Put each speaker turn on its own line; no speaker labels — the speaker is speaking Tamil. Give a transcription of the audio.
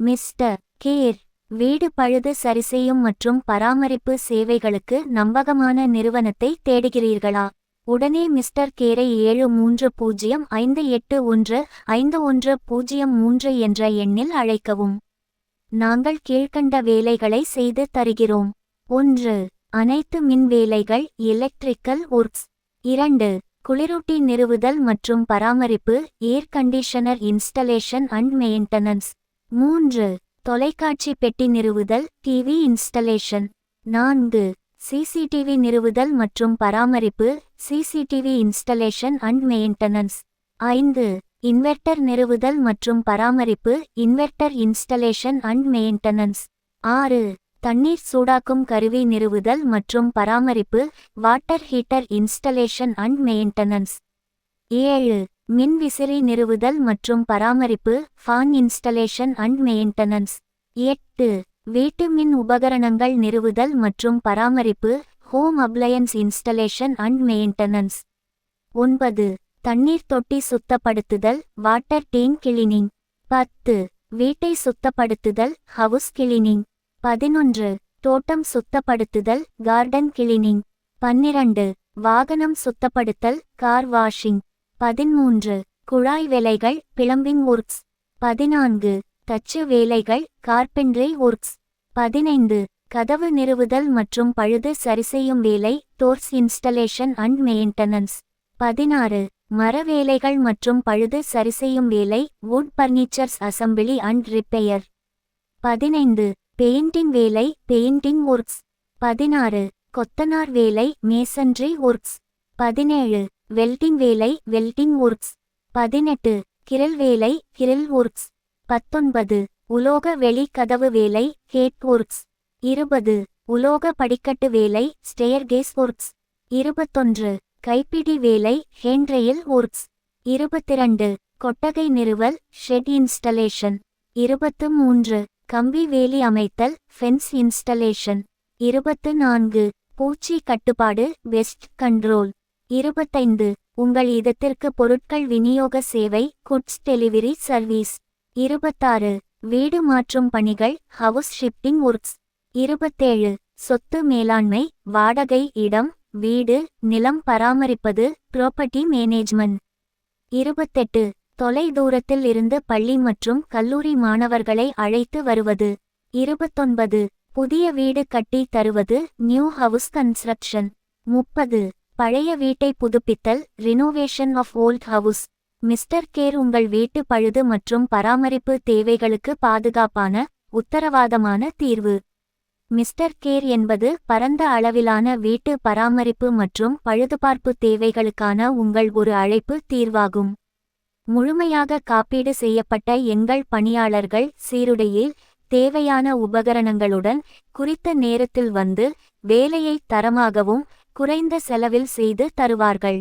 மிஸ்டர் கேர் வீடு பழுது சரிசெய்யும் மற்றும் பராமரிப்பு சேவைகளுக்கு நம்பகமான நிறுவனத்தை தேடுகிறீர்களா? உடனே மிஸ்டர் கேரை ஏழு மூன்று பூஜ்ஜியம் ஐந்து எட்டு ஒன்று ஐந்து ஒன்று பூஜ்ஜியம் மூன்று என்ற எண்ணில் அழைக்கவும். நாங்கள் கீழ்க்கண்ட வேலைகளை செய்து தருகிறோம். ஒன்று அனைத்து மின் வேலைகள் எலக்ட்ரிக்கல் ஒர்க்ஸ் இரண்டு குளிரூட்டி நிறுவுதல் மற்றும் பராமரிப்பு air conditioner installation and maintenance மூன்று தொலைக்காட்சி பெட்டி நிறுவுதல் டிவி இன்ஸ்டலேஷன் நான்கு சிசிடிவி நிறுவுதல் மற்றும் பராமரிப்பு சிசிடிவி இன்ஸ்டலேஷன் அண்ட் மெயின்டெனன்ஸ் ஐந்து இன்வெர்டர் நிறுவுதல் மற்றும் பராமரிப்பு இன்வெர்டர் இன்ஸ்டலேஷன் அண்ட் மெயின்டெனன்ஸ் ஆறு தண்ணீர் சூடாக்கும் கருவி நிறுவுதல் மற்றும் பராமரிப்பு water heater installation and maintenance ஏழு மின்விசிறி நிறுவுதல் மற்றும் பராமரிப்பு ஃபான் இன்ஸ்டலேஷன் அண்ட் மெயின்டெனன்ஸ் எட்டு வீட்டு மின் உபகரணங்கள் நிறுவுதல் மற்றும் பராமரிப்பு home appliances installation and maintenance ஒன்பது தண்ணீர் தொட்டி சுத்தப்படுத்துதல் வாட்டர் டீன் கிளீனிங் பத்து வீட்டை சுத்தப்படுத்துதல் ஹவுஸ் கிளீனிங் பதினொன்று தோட்டம் சுத்தப்படுத்துதல் கார்டன் கிளீனிங் பன்னிரண்டு வாகனம் சுத்தப்படுத்தல் கார் வாஷிங் பதிமூன்று குழாய் வேலைகள் பிளம்பிங் ஒர்க்ஸ். பதினான்கு தச்சு வேலைகள் கார்பென்ட்ரி ஒர்க்ஸ். பதினைந்து கதவு நிறுவுதல் மற்றும் பழுது சரிசெய்யும் வேலை டோர்ஸ் இன்ஸ்டலேஷன் அண்ட் மெயின்டெனன்ஸ். பதினாறு மர வேலைகள் மற்றும் பழுது சரிசெய்யும் வேலை wood furnitures assembly and repair. பதினைந்து பெயிண்டிங் வேலை பெயிண்டிங் ஒர்க்ஸ். பதினாறு கொத்தனார் வேலை மேசன்ட்ரி ஒர்க்ஸ். பதினேழு வெல்டிங் வேலை வெல்டிங் ஒர்க்ஸ். பதினெட்டு கிரல் வேலை கிரில் ஒர்க்ஸ். பத்தொன்பது உலோக வெளி கதவு வேலை கேட் ஒர்க்ஸ். இருபது உலோக படிக்கட்டு வேலை ஸ்டேயர்கேஸ் ஒர்க்ஸ். இருபத்தொன்று கைப்பிடி வேலை ஹேண்ட்ரெயில் ஒர்க்ஸ். இருபத்திரண்டு கொட்டகை நிறுவல் ஷெட் இன்ஸ்டலேஷன். இருபத்து மூன்று கம்பி வேலி அமைத்தல் ஃபென்ஸ் இன்ஸ்டலேஷன். இருபத்து நான்கு பூச்சி கட்டுப்பாடு வெஸ்ட் கண்ட்ரோல். இருபத்தைந்து. உங்கள் இதத்திற்கு பொருட்கள் விநியோக சேவை குட்ஸ் டெலிவரி சர்வீஸ். இருபத்தாறு. வீடு மாற்றும் பணிகள் ஹவுஸ் ஷிப்டிங் ஒர்க்ஸ். இருபத்தேழு. சொத்து மேலாண்மை வாடகை இடம் வீடு நிலம் பராமரிப்பது ப்ராப்பர்ட்டி மேனேஜ்மெண்ட் இருபத்தெட்டு. தொலை தூரத்தில் இருந்து பள்ளி மற்றும் கல்லூரி மாணவர்களை அழைத்து வருவது. இருபத்தொன்பது. புதிய வீடு கட்டி தருவது நியூ ஹவுஸ் கன்ஸ்ட்ரக்ஷன் முப்பது. பழைய வீட்டை புதுப்பித்தல் renovation of old house mister care உங்கள் வீட்டு பழுது மற்றும் பராமரிப்பு தேவைகளுக்கு பாதுகாப்பான உத்தரவாதமான தீர்வு. மிஸ்டர் கேர் என்பது பரந்த அளவிலான வீட்டு பராமரிப்பு மற்றும் பழுதுபார்ப்பு தேவைகளுக்கான உங்கள் ஒரு அழைப்பு தீர்வாகும். முழுமையாக காப்பீடு செய்யப்பட்ட எங்கள் பணியாளர்கள் சீருடையில் தேவையான உபகரணங்களுடன் குறித்த நேரத்தில் வந்து வேலையை தரமாகவும் குறைந்த செலவில் செய்து தருவார்கள்.